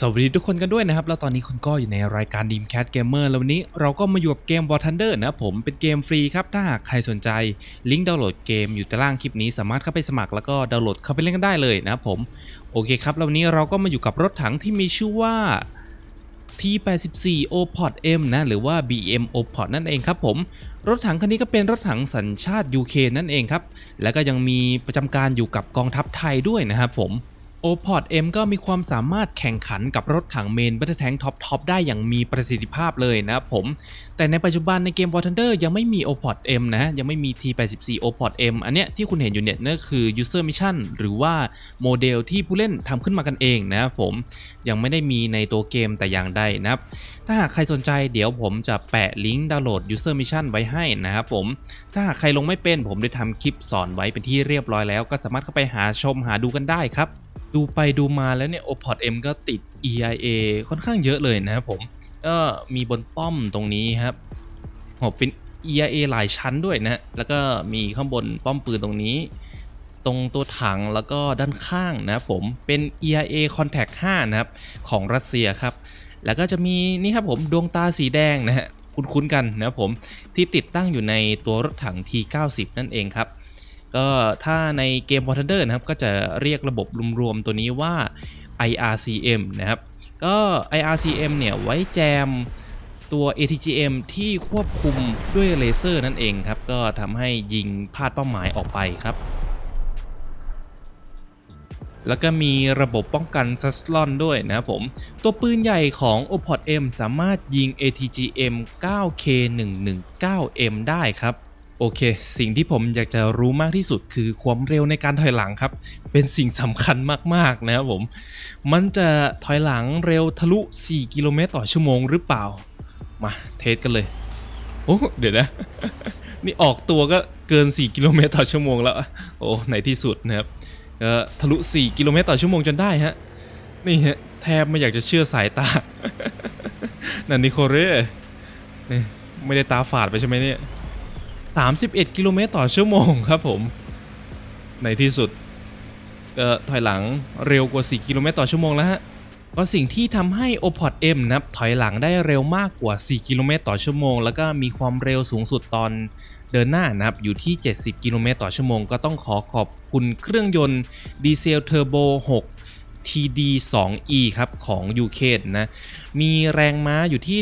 สวัสดีทุกคนกันด้วยนะครับ แล้วตอนนี้คุณก็อยู่ในรายการ Dreamcat Gamer แล้ววันนี้เราก็มาอยู่กับเกม War Thunder นะผมเป็นเกมฟรีครับ ถ้าหากใครสนใจลิงก์ดาวน์โหลดเกมอยู่ใต้ล่างคลิปนี้สามารถเข้าไปสมัครแล้วก็ดาวน์โหลดเข้าไปเล่นกันได้เลยนะครับผม โอเคครับ แล้ววันนี้เราก็มาอยู่กับรถถังที่มีชื่อว่า T84 OPOD M นะ หรือว่า BM OPOD นั่นเองครับผม รถถังคันนี้ก็เป็นรถถังสัญชาติ UK นั่นเองครับ แล้วก็ยังมีประจำการอยู่กับกองทัพไทยด้วยนะครับผม o p o d M ก็มีความสามารถแข่งขันกับรถถังเมนบัตเตอร์แทงท็อปท็อปได้อย่างมีประสิทธิภาพเลยนะครับผม แต่ในปัจจุบันในเกม War Thunder ยังไม่มี o p o d M นะ ยังไม่มี T84 o p o d M อันเนี้ยที่คุณเห็นอยู่เนี่ยนั่นคือ user mission หรือว่าโมเดลที่ผู้เล่นทำขึ้นมากันเองนะครับผม ยังไม่ได้มีในตัวเกมแต่อย่างใดนะครับ ถ้าหากใครสนใจเดี๋ยวผมจะแปะลิงก์ดาวน์โหลด user mission ไว้ให้นะครับผม ถ้าหากใครลงไม่เป็นผมได้ทำคลิปสอนไว้เป็นที่เรียบร้อยแล้ว ก็สามารถเข้าไปหาชมหาดูกันได้ครับ ดูไปดูมาแล้วเนี่ย OPOD M ก็ติด EIA ค่อนข้างเยอะเลยนะครับผม ก็มีบนป้อมตรงนี้ครับโหเป็น EIA หลายชั้นด้วยนะฮะแล้วก็มีข้างบนป้อมปืนตรงนี้ ตรงตัวถังแล้วก็ด้านข้างนะครับผม เป็น EIA Contact 5 นะครับ ของรัสเซียครับ แล้วก็จะมีนี่ครับผมดวงตาสีแดงนะฮะ คุ้นๆกันนะครับผม ที่ติดตั้งอยู่ในตัวรถถัง T90 นั่นเองครับ ก็ถ้าในเกม War Thunder นะครับ ก็จะเรียกระบบรวมๆตัวนี้ว่า IRCM นะครับ ก็ IRCM เนี่ย ไว้แจมตัว ATGM ที่ควบคุมด้วยเลเซอร์นั่นเองครับ ก็ทำให้ยิงพลาดเป้าหมายออกไปครับ แล้วก็มีระบบป้องกันซัสลอนด้วยนะครับผม ตัวปืนใหญ่ของ OPOD M สามารถยิง ATGM 9K119M ได้ครับ โอเค สิ่งที่ผมอยากจะรู้มากที่สุดคือความเร็วในการถอยหลังครับ เป็นสิ่งสำคัญมากๆนะครับผม มันจะถอยหลังเร็วทะลุ 4 กิโลเมตรต่อชั่วโมงหรือเปล่า มาเทสกันเลย โอ้ เดี๋ยวนะ นี่ออกตัวก็เกิน 4 กิโลเมตรต่อชั่วโมงแล้ว โอ้ในที่สุดนะครับเออทะลุ 4 กิโลเมตรต่อชั่วโมงจนได้ฮะ นี่ฮะ แทบไม่อยากจะเชื่อสายตา นันนิโคเร่ไม่ได้ตาฝาดไปใช่ไหมเนี่ย 31 กิโลเมตรต่อชั่วโมงครับผม ในที่สุดเอ่อถอยหลังเร็วกว่า 4 กิโลเมตรต่อชั่วโมงแล้วฮะก็สิ่งที่ทำให้ OPOD M นับถอยหลังได้เร็วมากกว่า 4 กิโลเมตรต่อชั่วโมง แล้วก็มีความเร็วสูงสุดตอนเดินหน้านะครับอยู่ที่ 70 กิโลเมตรต่อชั่วโมง ก็ต้องขอขอบคุณเครื่องยนต์ดีเซลเทอร์โบ 6 TD2E ครับของ UK นะ มีแรงม้าอยู่ที่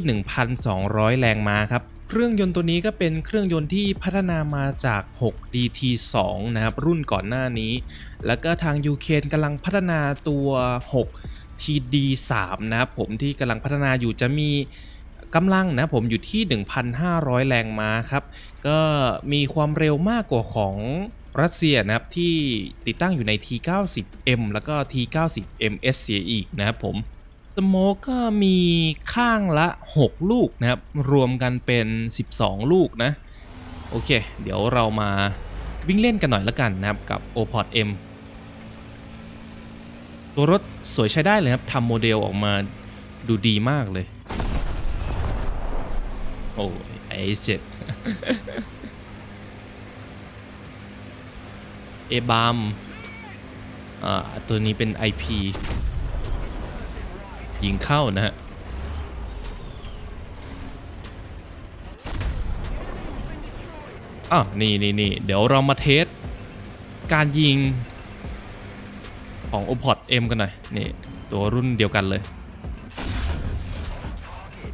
1,200 แรงม้าครับ เครื่องยนต์ตัวนี้ก็เป็นเครื่องยนต์ที่พัฒนามาจาก 6 DT2 นะครับ รุ่นก่อนหน้านี้ แล้วก็ทาง UK กำลังพัฒนาตัว 6 TD3 นะครับผมที่กำลังพัฒนาอยู่จะมีกำลังนะผมอยู่ที่ 1,500 แรงม้าครับ ก็มีความเร็วมากกว่าของรัสเซียนะครับที่ติดตั้งอยู่ใน T90M แล้วก็ T90MS เสียอีกนะครับผม สโมกก็มีข้างละ 6 ลูกนะครับ รวมกันเป็น 12 ลูกนะ โอเค เดี๋ยวเรามาวิ่งเล่นกันหน่อยละกันนะครับ กับ OPOD M ตัวรถสวยใช้ได้เลยครับทำโมเดลออกมาดูดีมากเลย โอ้ไอเจ็ดเอบามอ่าตัวนี้เป็น IP ยิงเข้านะฮะอ้าวนี่นี่นี่เดี๋ยวเรามาเทส การยิงของ o p o d M กันหน่อย นี่ ตัวรุ่นเดียวกันเลย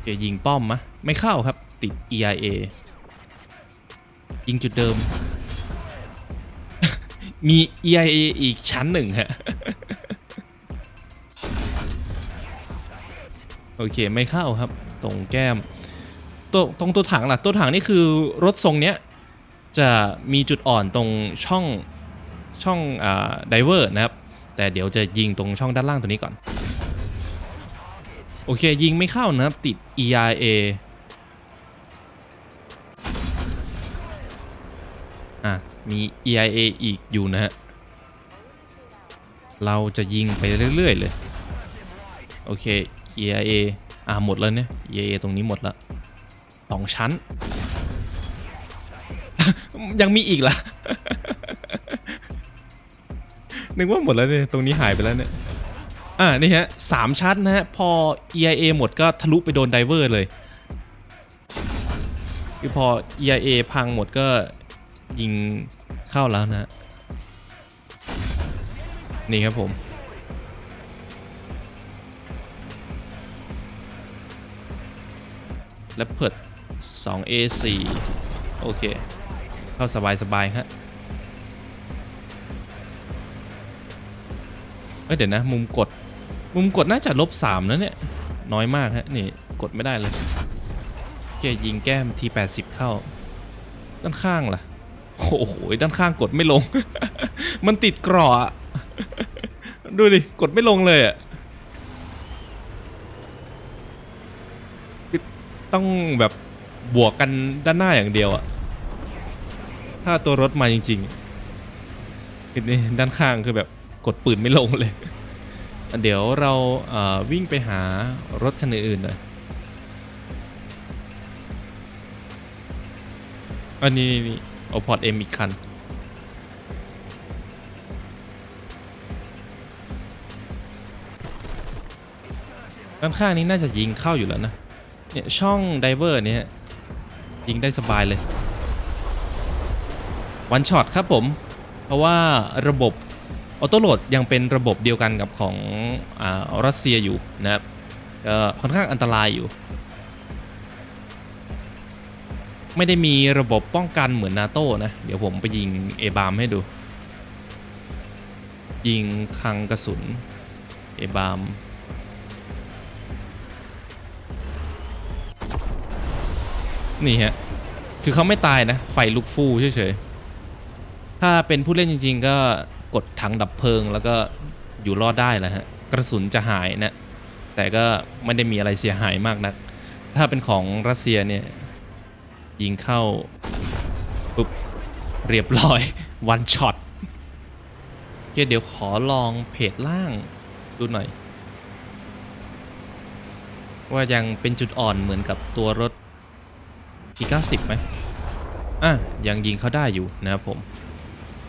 เดี๋ยวยิงป้อมมะ ไม่เข้าครับติด EIA ยิงจุดเดิม มี EIA อีกชั้นหนึ่งฮะ โอเคไม่เข้าครับ ตรงแก้มตัวตรงตัวถังล่ะตัวถังนี่คือรถทรงเนี้ยจะมีจุดอ่อนตรงช่องช่องอ่าไดเวอร์นะครับ แต่เดี๋ยวจะยิงตรงช่องด้านล่างตัวนี้ก่อน โอเคยิงไม่เข้านะครับ ติด ERA อะ มี EIA อีกอยู่นะฮะ เราจะยิงไปเรื่อย ๆ เลย โอเค EIA อ่าหมดแล้วเนี่ย EIA ตรงนี้หมดละสองชั้น ยังมีอีกล่ะ นึกว่าหมดแล้วเนี่ย ตรงนี้หายไปแล้วเนี่ย อ่า นี่ฮะสามชั้นนะฮะ พอ EIA หมดก็ทะลุไปโดนไดเวอร์เลย คือพอ EIA พังหมดก็ยิงเข้าแล้วนะฮะนี่ครับผม แล้วเพิด 2A4 โอเค เข้าสบายสบายๆฮะเอ้ยเดี๋ยวนะ มุมกด มุมกดน่าจะลบสามนะเนี่ย น้อยมากฮะ นี่ กดไม่ได้เลยโอเคยิงแก้มที 80 เข้า ด้านข้างล่ะ โอ้โห ด้านข้างกดไม่ลง มันติดกรออะดูดิ กดไม่ลงเลยอะ ต้องแบบบวกกันด้านหน้าอย่างเดียวอะถ้าตัวรถมาจริงๆนี่ด้านข้างคือแบบกดปืนไม่ลงเลย เดี๋ยวเราเวิ่งไปหารถคันอื่นๆหน่อยอันนี้นี่เอพอร์ตเอ็มอีกคันด้านข้างนี้น่าจะยิงเข้าอยู่แล้วนะ เนี่ยช่องไดเวอร์เนี่ยยิงได้สบายเลยวันช็อตครับผม เพราะว่าระบบออโต้โหลดยังเป็นระบบเดียวกันกับของอารัสเซียอยู่นะครับก็ค่อนข้างอันตรายอยู่ ไม่ได้มีระบบป้องกันเหมือนนาโต้นะ เดี๋ยวผมไปยิงเอบามให้ดู ยิงคลังกระสุนเอบาม นี่ฮะ คือเขาไม่ตายนะ ไฟลุกฟู่เฉยๆ ถ้าเป็นผู้เล่นจริง ๆ ก็กดถังดับเพลิงแล้วก็อยู่รอดได้แหละฮะ กระสุนจะหายนะ แต่ก็ไม่ได้มีอะไรเสียหายมากนัก ถ้าเป็นของรัสเซียเนี่ย ยิงเข้าปุ๊บเรียบร้อยวันช็อตเคเดี๋ยวขอลองเพจล่างดูหน่อย ว่ายังเป็นจุดอ่อนเหมือนกับตัวรถ P90 ไหมอะยังยิงเขาได้อยู่นะครับผม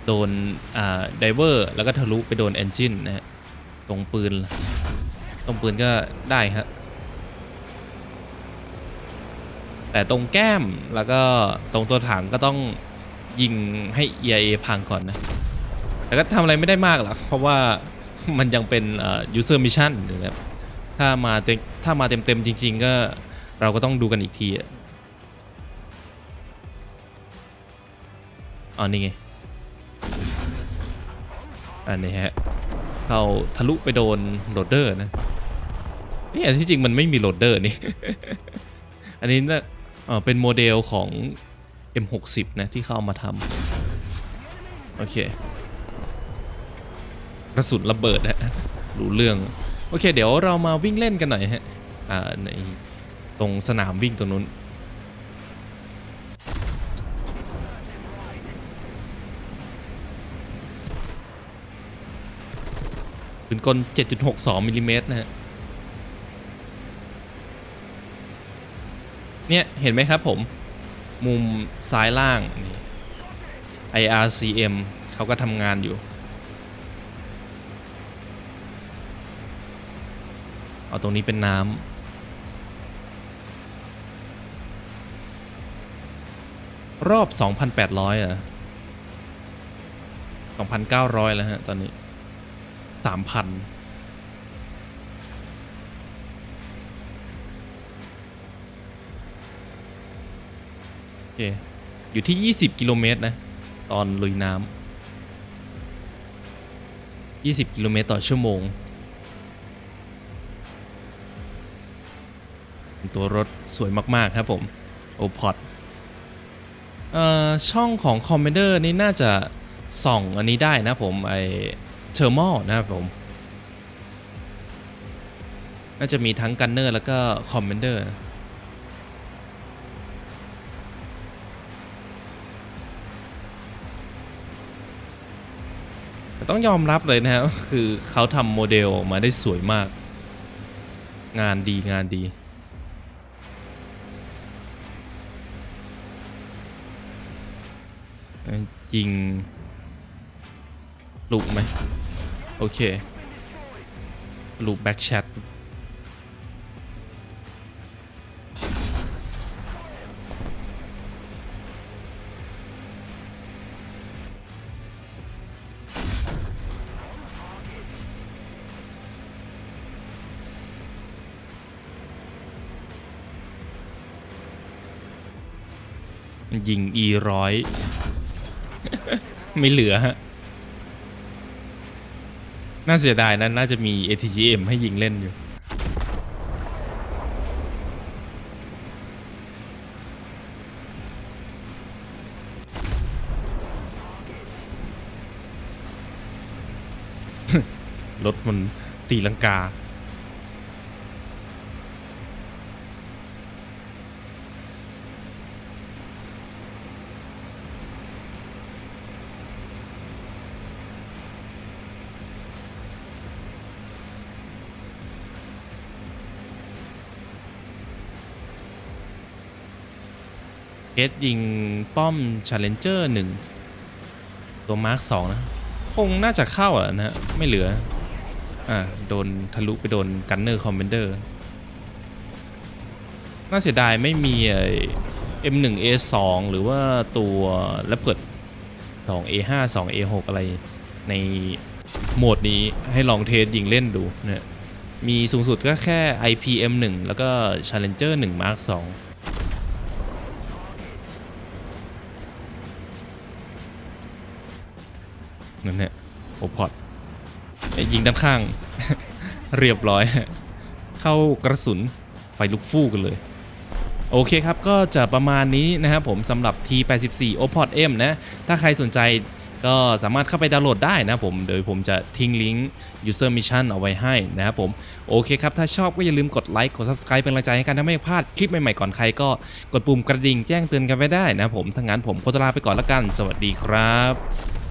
โดนอ่าไดเวอร์แล้วก็ทะลุไปโดนเอนจินนะฮะตรงปืน ตรงปืนก็ได้ครับแต่ตรงแก้มแล้วก็ตรงตัวถังก็ต้องยิงให้ EIA พังก่อนนะ แต่ก็ทำอะไรไม่ได้มากหรอกเพราะว่ามันยังเป็นอ่ user mission นะครับถ้ามาเต็มถ้ามาเต็มๆจริง ๆ ก็เราก็ต้องดูกันอีกที อ๋อนี่ไง อันนี้ฮะ เข้าทะลุไปโดนโหลดเดอร์นะนี่อันที่จริงมันไม่มีโหลดเดอร์นี่ อันนี้นะเอ่อเป็นโมเดลของ M60 นะที่เขาเอามาทำโอเคกระสุนระเบิดนะรู้เรื่อง โอเค เดี๋ยวเรามาวิ่งเล่นกันหน่อยฮะ อ่าในตรงสนามวิ่งตรงนู้น ปืนกล 7.62มิลลิเมตรนะฮะ เนี่ยเห็นไหมครับผม มุมซ้ายล่างนี่ IRCM เขาก็ทำงานอยู่ เอาตรงนี้เป็นน้ำรอบ 2,800อะ2,900 แล้วฮะ ตอนนี้ สามพันโอเค อยู่ที่ 20 กิโลเมตรนะ ตอนลุยน้ำ20 กิโลเมตรต่อชั่วโมง ตัวรถสวยมาก ๆ ครับผม โอพอดช่องของคอมเมนเดอร์นี่น่าจะส่องอันนี้ได้นะผมไอ เทอร์มอลนะครับผม น่าจะมีทั้งกันเนอร์แล้วก็คอมเมนเดอร์ต้องยอมรับเลยนะครับ คือเขาทำโมเดลออกมาได้สวยมาก งานดีงานดีจริงลุกไหม โอเคลูปแบ็กแชทยิง E ร้อยไม่เหลือฮะ น่าเสียดายนะน่าจะมี ATGM ให้ยิงเล่นอยู่ รถมันตีลังกา เอสยิงป้อม Challenger 1 ตัวมาร์ค2นะ คงน่าจะเข้าอะนะไม่เหลือ อ่า โดนทะลุไปโดนกันเนอร์คอมเบนเดอร์น่าเสียดายไม่มีไอ้ M1 A2 หรือว่าตัวแรปเปิด 2 A5 2 A6 อะไรในโหมดนี้ให้ลองเทสยิงเล่นดูเนี่ยมีสูงสุดก็แค่ IPM1 แล้วก็ Challenger 1 Mark 2 นั่นเนี่ยโอพอดยิงด้านข้าง เรียบร้อย เข้ากระสุนไฟลุกฟู่กันเลย โอเคครับ ก็จะประมาณนี้นะครับผมสำหรับ T84 o p o d M นะ ถ้าใครสนใจก็สามารถเข้าไปดาวน์โหลดได้นะผม โดยผมจะทิ้งลิงก์ User Mission เอาไว้ให้นะครับผม โอเคครับ ถ้าชอบก็อย่าลืมกดไลค์ กด Subscribe เป็นกำลังใจให้กันถ้าไม่พลาดคลิปใหม่ๆก่อนใครก็กดปุ่มกระดิ่งแจ้งเตือนกันไว้ได้นะผมถ้างั้นผมโคตรลาไปก่อนละกัน สวัสดีครับ